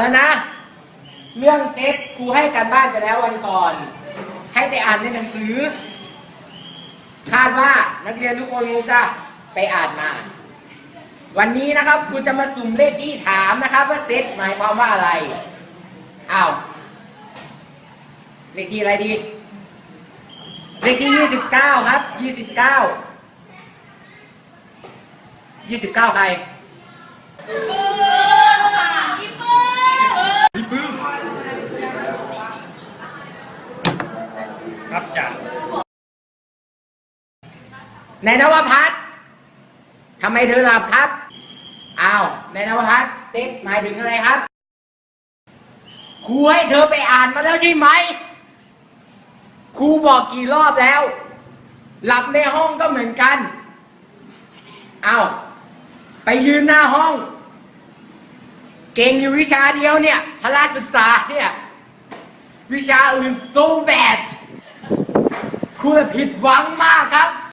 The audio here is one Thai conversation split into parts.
แล้วนะ เรื่องเซตครูให้การบ้านไปแล้ววันก่อน ให้ไปอ่านในหนังสือ คาดว่านักเรียนทุกคนคงจะไปอ่านมา วันนี้นะครับครูจะมาสุ่มเลขที่ถามนะครับ ว่าเซตหมายความว่าอะไรอ้าวเลขที่อะไรดีเลขที่ยี่สิบเก้าครับยี่สิบเก้ายี่สิบเก้าใคร ครับจ่าในนวพัฒน์ทำไมเธอหลับครับอ้าวในนวพัฒน์เซ็ตหมายถึงอะไรครับครูให้เธอไปอ่านมาแล้วใช่ไหมครูบอกกี่รอบแล้ว หลับในห้องก็เหมือนกันอ้าวไปยืนหน้าห้อง เก่งอยู่วิชาเดียวเนี่ยพละศึกษาเนี่ย วิชาอื่น so bad คุณผิดหวังมากครับ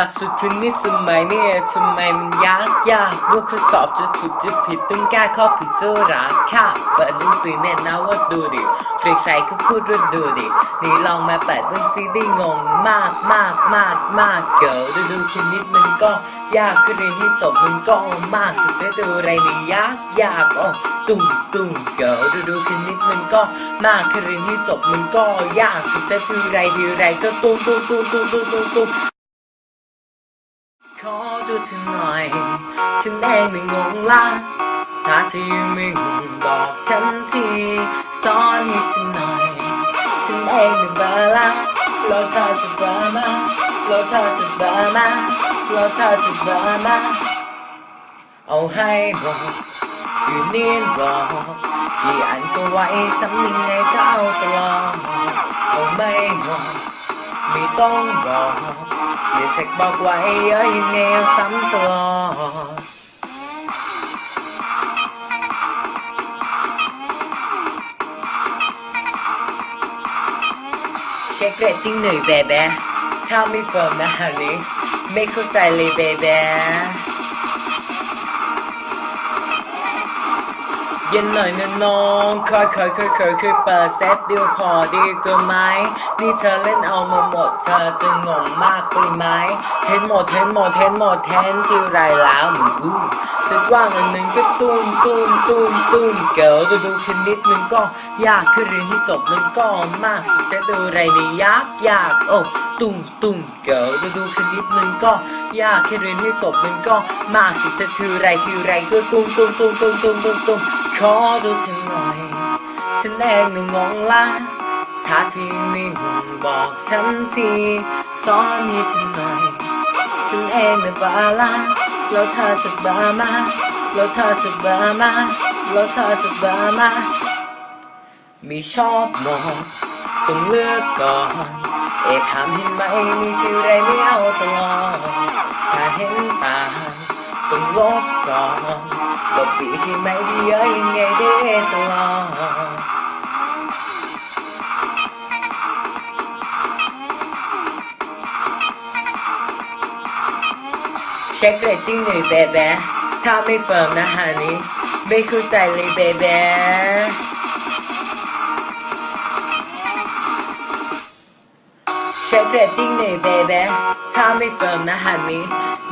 หลักสูตรคณิตสมัยเนี่ยทำไมมันยากยากว่าข้อสอบจะถูกจะผิดต้องแก้ข้อผิดสู้ราคาเปิดหนังสือแน่นะว่าดูดิ ใครๆก็พูดว่าดูดิ นี่ลองมาแปดวันซีได้งงมากมากมากมากเกิดดูดูคณิตมันก็ยากคือเรียนให้จบมันก็มากสุดได้ดูอะไรนี่ยากยากอ๋อตุ้มตุ้มเกิดดูดูคณิตมันก็มากคือเรียนให้จบมันก็ยากสุดได้ดูไรดีไรก็ตุ้มตุ้มตุ้มตุ้มตุ้มตุ้มตุ้มขอ ดูเธอหน่อย ฉันเองไม่งงละถ้าที่ไม่งงบอกฉันทีสอนให้ฉันหน่อย ฉันเองไม่เบลอละราเธอจะเบลอมาราเธอจะเบลอมาราเธอจะเบลอมาเอาให้บอกอยู่นียนบอกกี่อันก็ไว้สำนึกไงก็เอาตลอดเอาไม่บอกไม่ต้องบอก อย่าเช็คบอกไว้เยอะยังไงเอาซ้ำตลอดเช็คเรตติ้งหน่อยเบเบ้ถ้าไม่เฟิร์มนะฮันนี่ไม่เข้าใจเลยเบเบ้ เย็นหน่อยนะน้องคอยคอยคอยคอยคอยเปิดเซตดียวพอดีกว่าไหมนี่เธอเล่นเอามาหมดเธอจะงงมากไปไหมเห็นหมดเห็นหมดเห็นหมดเห็นที่ไรแล้วมึงอู้สักว่างอันหนึ่งก็ตุ้มตุ้มตุ้มตุ้มเกิลดูดูคณิตมันก็ยากคือเรียนให้จบมันก็มากสุดจะดูไรนี่ยากยากโอ้ตุ้มตุ้มเกิลดูดูคณิตมันก็ยากแค่เรียนให้จบมันก็มากสุดจะคือไรคือไรก็ตุ้มตุ้มตุ้มตุ้มตุ้มตุ้มตุ้ม ขอดูเธอหน่อยฉันเองน่งงละถ้าที่ไม่งงบอกฉันทีสอนให้ฉันหน่อยฉันเองน่บ้าละแล้วเธอจะบ้ามาแล้วเธอจะบ้ามาแล้วเธอจะบ้ามาไม่ชอบมองต้องเลือกก่อนเอกถามเห็นไหมมีชื่ไรไม่เอาตลอดถ้าเห็นตาต้องลบก่อน ลบปีที่ไม่เยอะยังไงได้ตลอดเช็คเรตติ้งหน่อยเบเบ้ถ้าไม่เฟิร์มนะฮานี้ ไม่เข้าใจเลยเบเบ้เช็คเรตติ้งหน่อยเบเบ้ถ้าไม่เฟิร์มนะฮานี้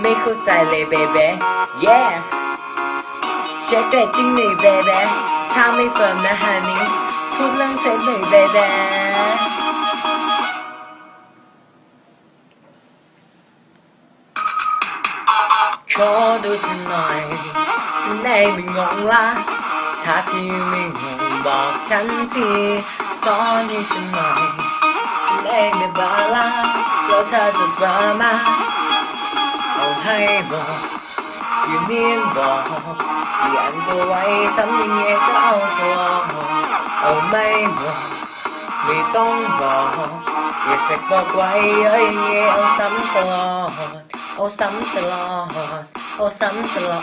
ไม่เข้าใจเลยเบเบ้ yeah จะเกิดจริงหน่อยเบเบถ้าไม่เฟิร์มนะฮานี้พูดเรื่องเซ็ตหน่อยเบเบขอดูสักหน่อยได้ม่งงละถ้าที่ไม่งงบอกฉันทีตอนนี้ฉันหน่อยได้ไม่บาลาแล้วเธอจะบมาเอาให้บอก remember the other way something nghe cao thua. Ở mây mờ vì tông vờ vì sẽ có quay ấy nghe ông sắm sờ ông sắm sờ ông sắm sờ